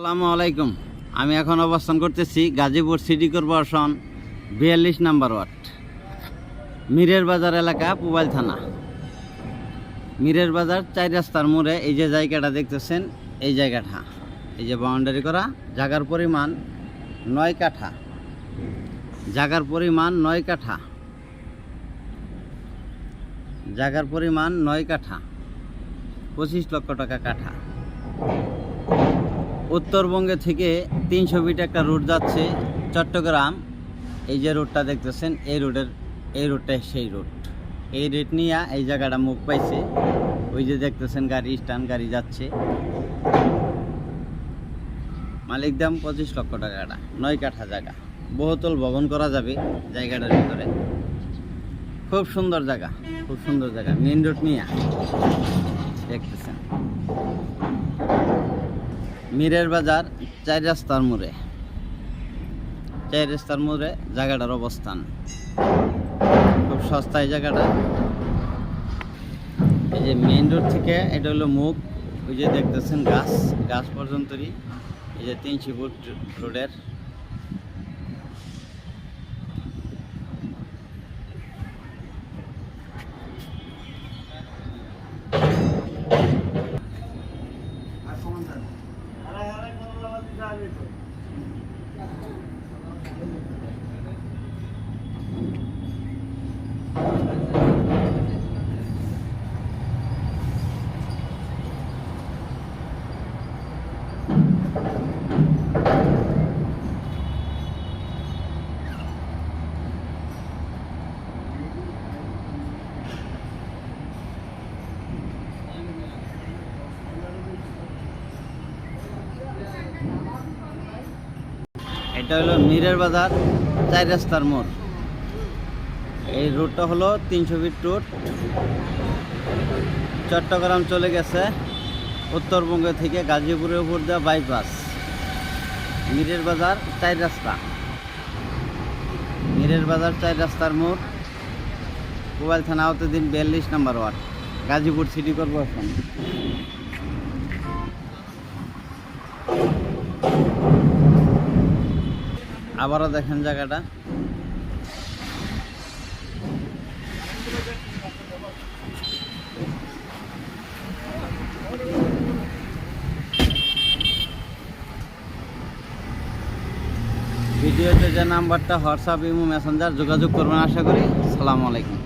আসসালামু আলাইকুম। আমি এখন অবস্থান করতেছি গাজীপুর সিটি কর্পোরেশন বিয়াল্লিশ নাম্বার ওয়ার্ড, মিরের বাজার এলাকা পুবাইল থানা। মিরের বাজার চার রাস্তার মোড়ে এই যে জায়গাটা দেখতেছেন, এই জায়গাটা, এই যে বাউন্ডারি করা, জাগার পরিমাণ নয় কাঠা। জাগার পরিমাণ নয় কাঠা। জাগার পরিমাণ নয় কাঠা। পঁচিশ লক্ষ টাকা কাঠা। উত্তরবঙ্গে থেকে তিনশো ফিট একটা রুট যাচ্ছে চট্টগ্রাম। এই যে রুটটা দেখতেছেন, এই রুটের এই রুটটাই সেই রুট এই রেট নিয়ে এই জায়গাটা মুখ পাইছে। ওই যে দেখতেছেন, গাড়ি, স্ট্যান্ড গাড়ি যাচ্ছে। মালিক দাম পঁচিশ লক্ষ টাকাটা, নয় কাঠা জায়গা। বহুতল ভবন করা যাবে জায়গাটার ভিতরে। খুব সুন্দর জায়গা, খুব সুন্দর জায়গা। মেন রোড নিয়ে দেখতেছেন। মিরের বাজার, চার রাস্তার মোড়ে। চার রাস্তার মোড়ে জায়গাটার অবস্থান। খুব সস্তায় জায়গাটা। এই যে মেইন রোড থেকে এটা হলো মুখ। ওই যে দেখতেছেন গাছ গাছ পর্যন্তই। এই যে তিনশি ফুট রোডের এটা হলো মিরের বাজার, চার রাস্তার মোড়। এই রুটটা হলো তিনশো ফিট রুট চট্টগ্রাম চলে গেছে। উত্তরবঙ্গ থেকে গাজীপুরের উপর দেওয়া বাইপাস মিরের বাজার, চার রাস্তা। মিরের বাজার, চার রাস্তার মোড়। মোবাইল থানা দিন বিয়াল্লিশ number ward, Gazipur city corporation. আবারও দেখেন জায়গাটা। ভিডিওতে যে নাম্বারটা হোয়াটসঅ্যাপ ইমো মেসেঞ্জার যোগাযোগ করবেন আশা করি। সালামু আলাইকুম।